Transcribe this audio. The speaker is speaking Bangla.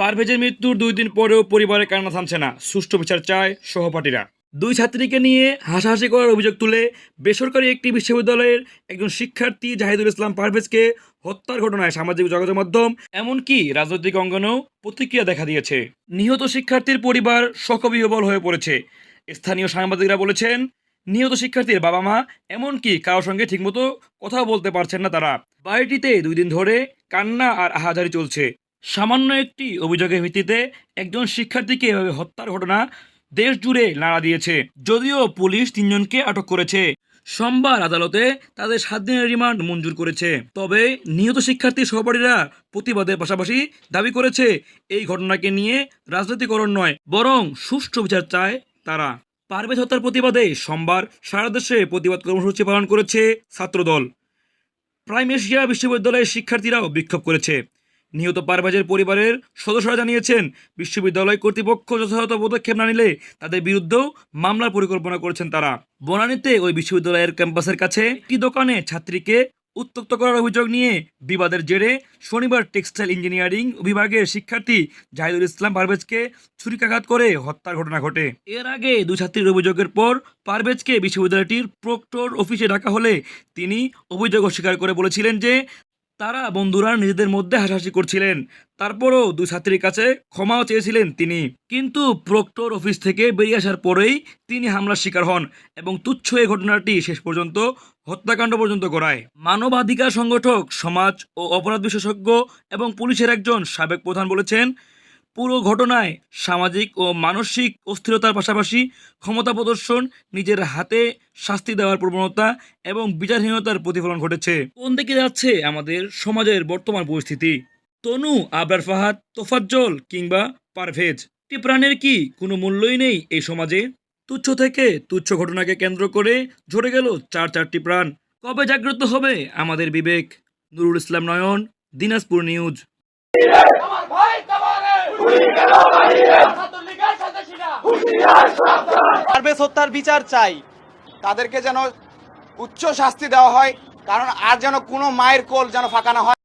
পারভেজের মৃত্যুর দুই দিন পরেও পরিবারের কান্না থামছে না, সুষ্ঠু বিচার চায় সহপাঠীরা। দুই ছাত্রীকে নিয়ে হাসাহাসি করার অভিযোগ তুলে বেসরকারি একটি বিশ্ববিদ্যালয়ের একজন শিক্ষার্থী জাহিদুল ইসলাম পারভেজকে হত্যার ঘটনায় সামাজিক যোগাযোগ মাধ্যম, এমনকি রাজনৈতিক অঙ্গনেও প্রতিক্রিয়া দেখা দিয়েছে। নিহত শিক্ষার্থীর পরিবার শোকবিহবল হয়ে পড়েছে। স্থানীয় সাংবাদিকরা বলেছেন, নিহত শিক্ষার্থীর বাবা মা এমনকি কারোর সঙ্গে ঠিকমতো কথা বলতে পারছেন না তারা। বাড়িটিতে দুই দিন ধরে কান্না আর আহাজারি চলছে। সামান্য একটি অভিযোগের ভিত্তিতে একজন শিক্ষার্থীকে এভাবে হত্যার ঘটনা দেশ জুড়ে নাড়া দিয়েছে। যদিও পুলিশ তিনজনকে আটক করেছে। সোমবার আদালতে তাদের সাত দিনের রিমান্ড মঞ্জুর করেছে। তবে নিহত শিক্ষার্থী সহপাঠীরা প্রতিবাদের পাশাপাশি দাবি করেছে, এই ঘটনাকে নিয়ে রাজনীতিকরণ নয়, বরং সুষ্ঠু বিচার চায় তারা। পারভেজ হত্যার প্রতিবাদে সোমবার সারা দেশে প্রতিবাদ কর্মসূচি পালন করেছে ছাত্রদল। প্রাইম এশিয়া বিশ্ববিদ্যালয়ের শিক্ষার্থীরাও বিক্ষোভ করেছে। নিহত পারভেজের পরিবারের সদস্যরা জানিয়েছেন, বিশ্ববিদ্যালয় কর্তৃপক্ষ যথাযথ পদক্ষেপ না নিলে তাদের বিরুদ্ধেও মামলার পরিকল্পনা করেছেন তারা। বনানীতে ওই বিশ্ববিদ্যালয়ের ক্যাম্পাসের কাছে একটি দোকানে ছাত্রীকে উত্তক্ত করার অভিযোগ নিয়ে বিবাদের জেরে শনিবার টেক্সটাইল ইঞ্জিনিয়ারিং বিভাগের শিক্ষার্থী জাহিদুল ইসলাম পারভেজকে ছুরিকাঘাত করে হত্যার ঘটনা ঘটে। এর আগে দুই ছাত্রীর অভিযোগের পর পারভেজকে বিশ্ববিদ্যালয়টির প্রক্টর অফিসে ডাকা হলে তিনি অভিযোগ অস্বীকার করে বলেছিলেন যে তারা বন্ধুরা নিজেদের মধ্যে হাসাহাসি করছিলেন। তারপরও দুই ছাত্রীর কাছে ক্ষমাও চেয়েছিলেন তিনি। কিন্তু প্রক্টর অফিস থেকে বেরিয়ে আসার পরেই তিনি হামলার শিকার হন এবং তুচ্ছ এই ঘটনাটি শেষ পর্যন্ত হত্যাকাণ্ড পর্যন্ত গড়ায়। মানবাধিকার সংগঠক, সমাজ ও অপরাধ বিশেষজ্ঞ এবং পুলিশের একজন সাবেক প্রধান বলেছেন পুরো ঘটনায় সামাজিক ও মানসিক অস্থিরতার পাশাপাশি ক্ষমতা প্রদর্শন, নিজের হাতে শাস্তি দেওয়ার প্রবণতা এবং বিচারহীনতার প্রতিফলন ঘটেছে। কোন দিকে যাচ্ছে আমাদের সমাজের বর্তমান পরিস্থিতি? তনু, আবরার ফাহাদ, তোফাজ্জল কিংবা পারভেজ। একটি প্রাণের কি কোনো মূল্যই নেই এই সমাজে? তুচ্ছ থেকে তুচ্ছ ঘটনাকে কেন্দ্র করে ঝরে গেল চার চারটি প্রাণ। কবে জাগ্রত হবে আমাদের বিবেক? নুরুল ইসলাম নয়ন, দিনাজপুর নিউজ। পারভেজ হত্যার বিচার চাই। তাদেরকে যেন উচ্চ শাস্তি দেওয়া হয়, কারণ আর যেন কোনো মায়ের কোল যেন ফাঁকা না হয়।